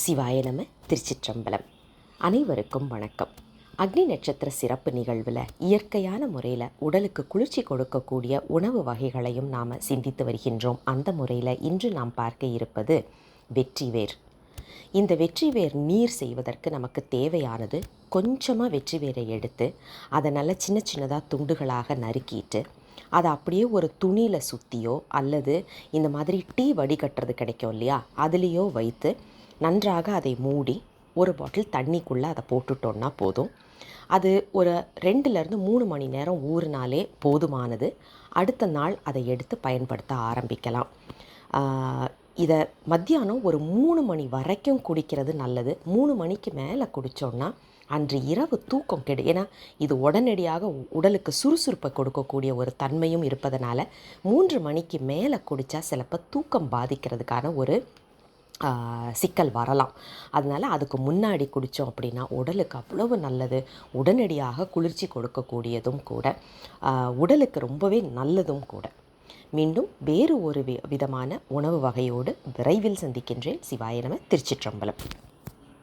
சிவாய நம திருச்சிற்றம்பலம். அனைவருக்கும் வணக்கம். அக்னி நட்சத்திர சிறப்பு நிகழ்வில் இயற்கையான முறையில் உடலுக்கு குளிர்ச்சி கொடுக்கக்கூடிய உணவு வகைகளையும் நாம் சிந்தித்து வருகின்றோம். அந்த முறையில் இன்று நாம் பார்க்க இருப்பது வெற்றிவேர் இந்த வெற்றிவேர் நீர் செய்வதற்கு நமக்கு தேவையானது கொஞ்சமாக வெற்றிவேரை எடுத்து அதை நல்லா சின்ன சின்னதாக துண்டுகளாக நறுக்கிட்டு அதை அப்படியே ஒரு துணியில் சுற்றியோ அல்லது இந்த மாதிரி டீ வடிகட்டுறது கிடைக்கும் இல்லையா? அதுலேயோ வைத்து நன்றாக அதை மூடி ஒரு பாட்டில் தண்ணிக்குள்ளே அதை போட்டுட்டோன்னா போதும். அது ஒரு ரெண்டுலேருந்து மூணு மணி நேரம் ஊறினாலே போதுமானது. அடுத்த நாள் அதை எடுத்து பயன்படுத்த ஆரம்பிக்கலாம். இதை மத்தியானம் ஒரு மூணு மணி வரைக்கும் குடிக்கிறது நல்லது. மூணு மணிக்கு மேலே குடித்தோன்னா அன்று இரவு தூக்கம் கெடு. ஏன்னா இது உடனடியாக உ- உடலுக்கு சுறுசுறுப்பை கொடுக்கக்கூடிய ஒரு தன்மையும் இருப்பதனால மூன்று மணிக்கு மேலே குடித்தா சிலப்போ தூக்கம் பாதிக்கிறதுக்கான ஒரு சிக்கல் வரலாம். அதனால் அதுக்கு முன்னாடி குடித்தோம் அப்படின்னா உடலுக்கு அவ்வளவு நல்லது. உடனடியாக குளிர்ச்சி கொடுக்கக்கூடியதும் கூட உடலுக்கு ரொம்பவே நல்லதும் கூட. மீண்டும் வேறு ஒரு வி விதமான உணவு வகையோடு விரைவில் சந்திக்கின்றேன். சிவாய நம திருச்சிற்றம்பலம்.